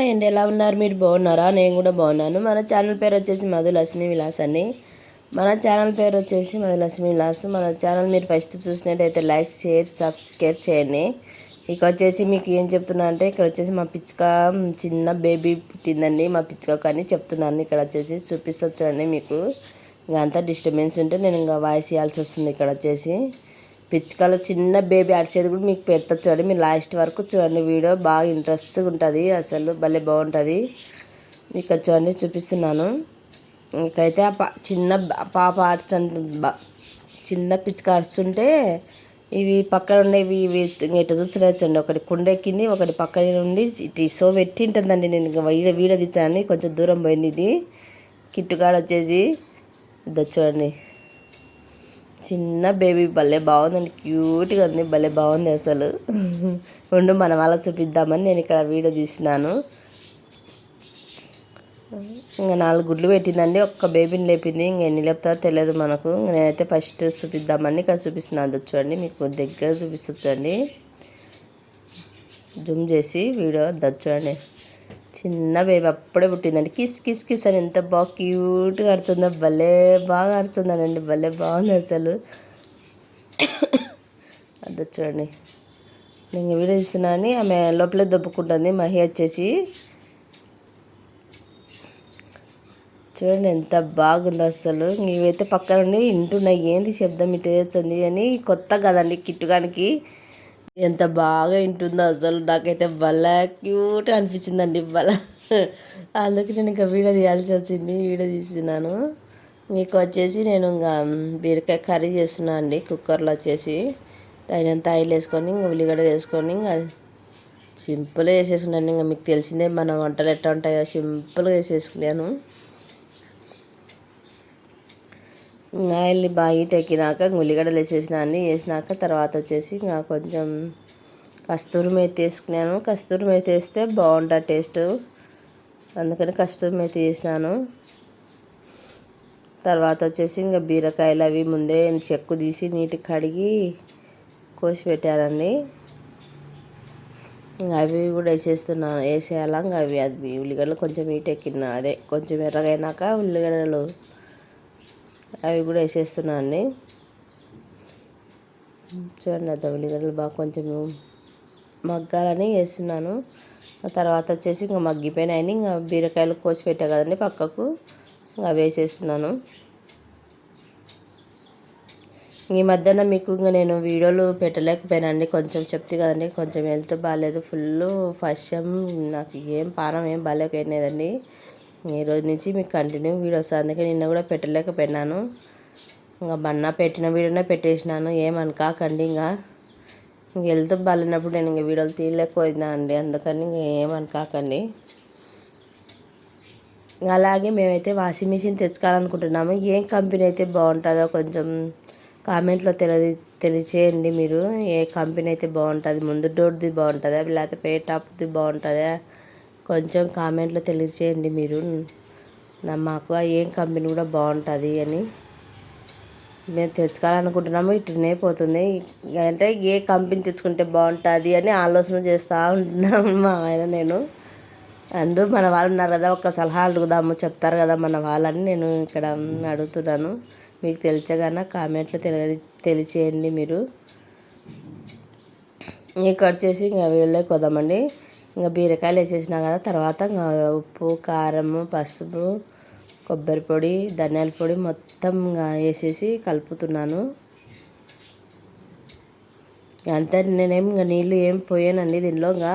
Hi అండి ఎలా ఉన్నారు? మీరు బాగున్నారా? నేను కూడా బాగున్నాను. మన ఛానల్ పేరు వచ్చేసి మధులక్ష్మి విలాస్ అని మన ఛానల్ పేరు వచ్చేసి మధులక్ష్మి విలాస్. మన ఛానల్ మీరు ఫస్ట్ చూసినట్టయితే లైక్ షేర్ సబ్స్క్రైబ్ చేయండి. ఇక వచ్చేసి మీకు ఏం చెప్తున్నా అంటే ఇక్కడ వచ్చేసి మా పిచ్చుక చిన్న బేబీ పుట్టిందండి. మా పిచ్చుక కానీ చెప్తున్నాను. ఇక్కడ వచ్చేసి చూపిస్తా చూడండి మీకు. ఇంకా అంతా డిస్టర్బెన్స్ ఉంటే నేను ఇంకా వాయిస్ ఇవ్వాల్సి వస్తుంది ఇక్కడ వచ్చేసి. పిచ్చుకల చిన్న బేబీ అరిసేది కూడా మీకు పెడతా చూడండి. మీరు లాస్ట్ వరకు చూడండి. వీడియో బాగా ఇంట్రెస్ట్గా ఉంటుంది. అసలు భలే బాగుంటుంది. ఇక్కడ చూడండి చూపిస్తున్నాను. ఇకైతే ఆ చిన్న పాప అర్చ చిన్న పిచ్చుక అరుస్తుంటే ఇవి పక్కన ఉండేవి ఇవి ఇట్లా చూడండి. ఒకటి కుండెక్కింది ఒకటి పక్కన ఉండి ఇటు సో పెట్టి ఉంటుందండి. నేను ఇంకా వీడియో వీడియో తెచ్చాను కొంచెం దూరం పోయింది ఇది. కిట్టుగాడు వచ్చేసి. ఇద్దరు చూడండి. చిన్న బేబీ భలే బాగుందండి. క్యూట్గా ఉంది భలే బాగుంది అసలు. రెండు మన వాళ్ళ చూపిద్దామని నేను ఇక్కడ వీడియో తీసినాను. ఇంకా నాలుగు గుడ్లు పెట్టిందండి ఒక్క బేబీని లేపింది. ఇంక ఎన్ని లేపుతారో తెలియదు మనకు. నేనైతే ఫస్ట్ చూపిద్దామని ఇక్కడ చూపిస్తున్నాను చూడండి మీకు దగ్గర చూపిస్తుంది చూడండి. జూమ్ చేసి వీడియో చూడండి. చిన్న బేబీ అప్పుడే పుట్టిందండి. కిస్ కిస్ కిస్ అని ఎంత బాగా క్యూట్గా ఆడుతుందో భలే బాగా ఆడుతుందనండి భలే బాగుంది అసలు. అది చూడండి. నేను వీడియో తీస్తున్నా అని ఆమె లోపలే దొబ్బుకుంటుంది. మహి వచ్చేసి చూడండి ఎంత బాగుంది అసలు. ఇవైతే పక్కన ఉండి వింటున్నాయి ఏంది శబ్దం ఇటు వచ్చింది అని కొత్త కదండి కిట్టుగానికి. ఎంత బాగా వింటుందో అసలు. నాకైతే భలే క్యూట్ అనిపించిందండి భలే. అందుకే నేను ఇంకా వీడియో తీయాల్సి వచ్చింది వీడియో తీసినాను మీకు వచ్చేసి నేను ఇంకా బీరకాయ కర్రీ చేస్తున్నాను అండి కుక్కర్లో వచ్చేసి. తగినంత ఆయిల్ వేసుకొని ఇంకా ఉల్లిగడ్డ వేసుకొని ఇంకా సింపుల్గా వేసేసుకున్నాను ఇంకా మీకు తెలిసిందే మన వంటలు ఎట్లా ఉంటాయో సింపుల్గా వేసేసుకున్నాను ఆయిల్ని బాగా హీట్ ఎక్కినాక ఉల్లిగడ్డలు వేసేసిన అన్నీ వేసినాక తర్వాత వచ్చేసి ఇంకా కొంచెం కస్తూరి మేతి వేసుకున్నాను. కస్తూరి మేతి వేస్తే బాగుంటుంది టేస్ట్. అందుకని కస్తూరి మేతి వేసినాను. తర్వాత వచ్చేసి ఇంకా బీరకాయలు అవి ముందే చెక్కు తీసి నీటికి కడిగి కోసి పెట్టానండి అవి కూడా వేసేస్తున్నాను. వేసేయాలా? ఇంకా అవి అది ఉల్లిగడ్డలు కొంచెం హీట్ ఎక్కిన అదే కొంచెం ఎర్రగైనాక ఉల్లిగడ్డలు అవి కూడా వేసేస్తున్నా అండి చూడండి అది ఉల్లిగడ్డలు బాగా కొంచెం మగ్గాలని వేస్తున్నాను. తర్వాత వచ్చేసి ఇంకా మగ్గిపోయినాయని ఇంకా బీరకాయలు కోసి పెట్టా కదండి పక్కకు. ఇంకా వేసేస్తున్నాను. ఈ మధ్యన మీకు ఇంకా నేను వీడియోలు పెట్టలేకపోయానండి కొంచెం చెప్తే కదండి కొంచెం హెల్త్ బాగాలేదు. ఫుల్ ఫస్ట్ నాకు ఏం పానం ఏం బాగాలేకపోయినదండి ఈ రోజు నుంచి మీకు కంటిన్యూ వీడియోస్ అందుకే నిన్న కూడా పెట్టలేకపోయినాను. ఇంకా బన్న పెట్టిన వీడియోనే పెట్టేసినాను. ఏమనుకాకండి ఇంకా. ఇంక వెళ్తూ బాగాలేనప్పుడు నేను ఇంకా వీడియోలు తీయలేకపోయినా అండి అందుకని ఇంకా ఏమనుకాకండి అలాగే మేమైతే వాషింగ్ మిషన్ తెచ్చుకోవాలనుకుంటున్నాము. ఏం కంపెనీ అయితే బాగుంటుందో కొంచెం కామెంట్లో తెలియ తెలియచేయండి మీరు. ఏ కంపెనీ అయితే బాగుంటుంది ముందు డోర్ది బాగుంటుందా లేకపోతే పే టాప్ది బాగుంటుందా కొంచెం కామెంట్లో తెలియచేయండి మీరు. నా మాకు ఏం కంపెనీ కూడా బాగుంటుంది అని మేము తెచ్చుకోవాలనుకుంటున్నాము ఇటునే పోతుంది. అంటే ఏ కంపెనీ తెచ్చుకుంటే బాగుంటుంది అని ఆలోచన చేస్తూ ఉంటున్నాము మా ఆయన నేను. అందు మన వాళ్ళు ఉన్నారు కదా ఒక సలహా అడుగుదాము చెప్తారు కదా మన వాళ్ళని నేను ఇక్కడ అడుగుతున్నాను. మీకు తెలిసగానే కామెంట్లో తెలియ తెలియచేయండి మీరు. ఇక్కడ వచ్చేసి ఇంకా వీళ్ళకి పోదామండి ఇంకా బీరకాయలు వేసేసినా కదా తర్వాత ఇంకా ఉప్పు కారము పసుపు కొబ్బరి పొడి ధనియాల పొడి మొత్తం ఇంకా వేసేసి కలుపుతున్నాను. అంతే నేనేం ఇంకా నీళ్ళు ఏం పోయానండి దీనిలో ఇంకా.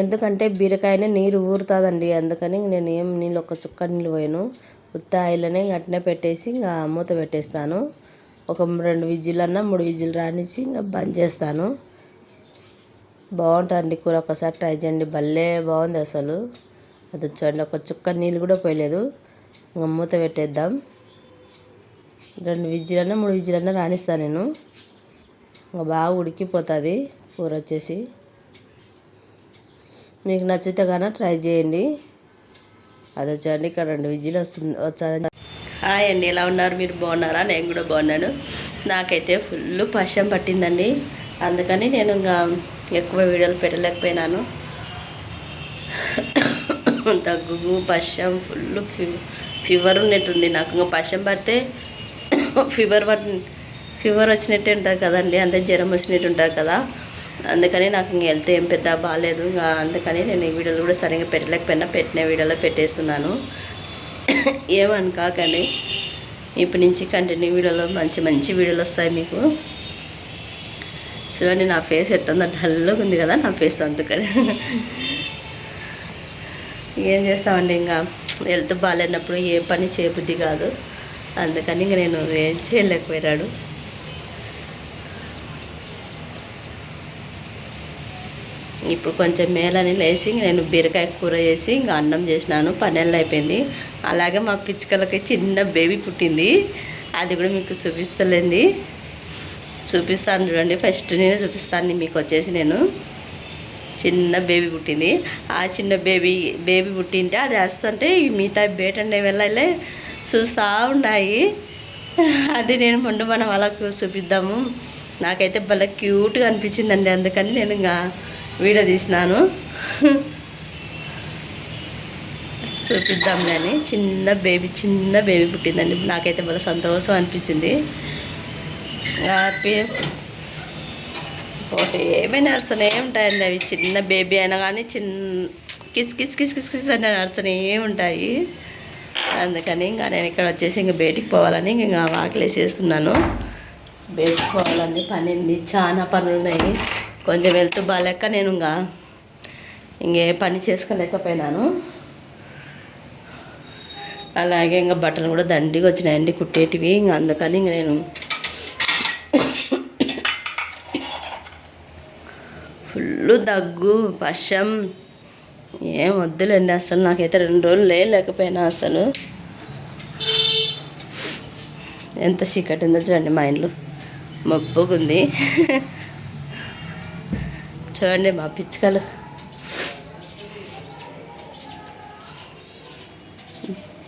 ఎందుకంటే బీరకాయనే నీరు ఊరుతుందండి అందుకని నేను ఏం నీళ్ళు ఒక చుక్క నీళ్ళు పోయాను. ఉత్త ఆయిల్లోనే అట్నే పెట్టేసి ఇంకా మూత పెట్టేస్తాను. ఒక రెండు విజిల్ అన్నా మూడు విజిల్ రానిచ్చి ఇంకా బంద్ చేస్తాను. బాగుంటుంది కూర. ఒకసారి ట్రై చేయండి. భలే బాగుంది అసలు. అది చూడండి ఒక చుక్క నీళ్ళు కూడా పోయలేదు. ఇంకా మూత పెట్టేద్దాం. రెండు విజిలన్నా మూడు విజిలన్నా రాణిస్తాను నేను. ఇంకా బాగా ఉడికిపోతుంది కూర వచ్చేసి. మీకు నచ్చితే కానీ ట్రై చేయండి. అది చూడండి ఇక్కడ రెండు విజిల్ వస్తుంది వచ్చాను హాయ్ అండి ఎలా ఉన్నారు? మీరు బాగున్నారా? నేను కూడా బాగున్నాను. నాకైతే ఫుల్ పశ్యం పట్టిందండి. అందుకని నేను ఇంకా ఎక్కువ వీడియోలు పెట్టలేకపోయినాను. దగ్గు పశ్యం ఫుల్ ఫీవర్ ఉన్నట్టుంది నాకు. ఇంకా పశ్యం పడితే ఫీవర్ పడి ఫీవర్ వచ్చినట్టే ఉంటుంది కదండి. అంటే జ్వరం వచ్చినట్టు ఉంటుంది కదా. అందుకని నాకు ఇంక వెళ్తే ఏం పెద్ద బాగాలేదు ఇంకా అందుకని నేను ఈ వీడియోలు కూడా సరిగ్గా పెట్టలేకపోయినా. పెట్టిన వీడియోలో పెట్టేస్తున్నాను. ఏమనుకాకని ఇప్పటి నుంచి కంటిన్యూ వీడియోలో మంచి మంచి వీడియోలు వస్తాయి మీకు. చూడండి నా ఫేస్ ఎట్టుందో డల్గా ఉంది కదా నా ఫేస్ అందుకని. ఏం చేస్తామండి ఇంకా హెల్త్ బాగాలేనప్పుడు ఏ పని చేయబుద్ధి కాదు. అందుకని ఇంక నేను ఏం చేయలేకపోయాడు ఇప్పుడు కొంచెం మేలని లేచి నేను బీరకాయ కూర చేసి ఇంకా అన్నం చేసినాను పన్నెండు అయిపోయింది. అలాగే మా పిచ్చుకలకి చిన్న బేబీ పుట్టింది. అది కూడా మీకు చూపిస్తలేండి. చూపిస్తాను చూడండి. ఫస్ట్ నేను చూపిస్తాను మీకు వచ్చేసి నేను. చిన్న బేబీ పుట్టింది. ఆ చిన్న బేబీ బేబీ పుట్టింటే అది అరుస్తుంటే మిగతా బేటండే వెళ్ళలే చూస్తూ ఉన్నాయి. అది నేను ముందు మనం అలా చూపిద్దాము. నాకైతే భలే క్యూట్గా అనిపించిందండి. అందుకని నేను ఇంకా వీడియో తీసినాను. చూపిద్దాంలే అని చిన్న బేబీ చిన్న బేబీ పుట్టిందండి. నాకైతే భలే సంతోషం అనిపించింది. హ్యాపీ ఒకటి ఏమైనా నడుస్తూనే ఉంటాయండి అవి. చిన్న బేబీ అయినా కానీ చిన్న kiss kiss kiss kiss kiss అంటే నడుస్తూనే ఉంటాయి. అందుకని ఇంకా నేను ఇక్కడ వచ్చేసి ఇంకా బయటికి పోవాలని ఇంకా వాకిలేసేస్తున్నాను బయటికి పోవాలని పని ఉంది చాలా పనులు ఉన్నాయి కొంచెం వెళ్తూ బాగాలేక నేను ఇంకా ఇంకే పని చేసుకోలేకపోయినాను. అలాగే ఇంకా బట్టలు కూడా దండిగా వచ్చినాయండి కుట్టేటివి. ఇంకా అందుకని ఇంక నేను ఫుల్ దగ్గు పషం ఏం వద్దులేండి అసలు. నాకైతే రెండు రోజులు లేకపోయినా అసలు. ఎంత చీకటి ఉందో చూడండి మా ఇంట్లో మబ్బుగుంది. చూడండి మా పిచ్చుకలు.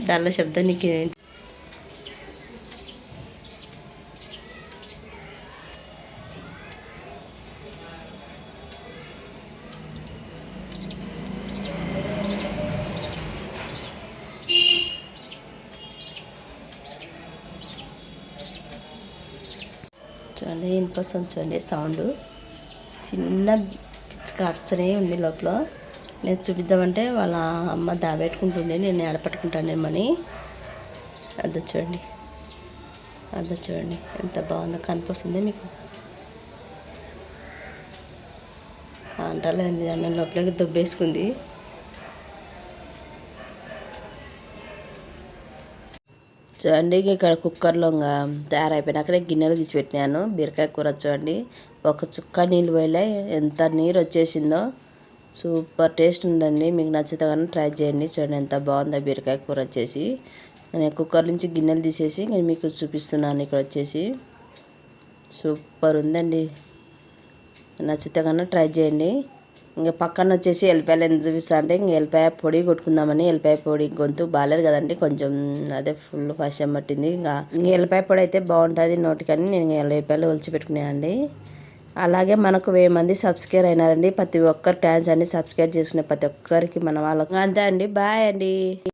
దానిలో శబ్దానికి వినిపిస్తుంది చూడండి సౌండ్. చిన్న పిచ్చుక అర్చనే ఉంది లోపల. నేను చూపిద్దామంటే వాళ్ళ అమ్మ దాబెట్టుకుంటుంది నేను ఎడపట్టుకుంటానేమని అద్ద చూడండి. అద్ద చూడండి ఎంత బాగుందో కనిపిస్తుంది మీకు. అంటలేదు ఆమె లోపలికి దుబ్బేసుకుంది. చూడండి ఇక్కడ కుక్కర్లో ఇంకా తయారైపోయిన అక్కడే గిన్నెలు తీసి పెట్టినాను. బీరకాయ కూర చూడండి. ఒక చుక్క నీళ్ళు పోయలే. ఎంత నీరు వచ్చేసిందో. సూపర్ టేస్ట్ ఉందండి. మీకు నచ్చితే కానీ ట్రై చేయండి. చూడండి ఎంత బాగుందో బీరకాయ కూర వచ్చేసి. నేను కుక్కర్ నుంచి గిన్నెలు తీసేసి నేను మీకు చూపిస్తున్నాను ఇక్కడ వచ్చేసి. సూపర్ ఉందండి. నచ్చితే కన్నా ట్రై చేయండి. ఇంకా పక్కన వచ్చేసి ఎల్లిపాయలు ఎంత చూపిస్తా అంటే ఇంక ఎల్లిపాయ పొడి కొట్టుకుందామని ఎల్లిపాయ పొడి గొంతు బాగాలేదు కదండి కొంచెం అదే ఫుల్ ఫస్ట్ పట్టింది. ఇంకా ఇంక ఎల్లిపాయ పొడి అయితే బాగుంటుంది నోటికని నేను ఎల్లిపాయలు ఒలిచి పెట్టుకున్నాయండి అలాగే మనకు వెయ్యి మంది సబ్స్క్రైబ్ అయినారండి ప్రతి ఒక్కరు థ్యాంక్స్ అండి. సబ్స్క్రైబ్ చేసుకునే ప్రతి ఒక్కరికి మన వాళ్ళకి. అంతే అండి బాయ్ అండి.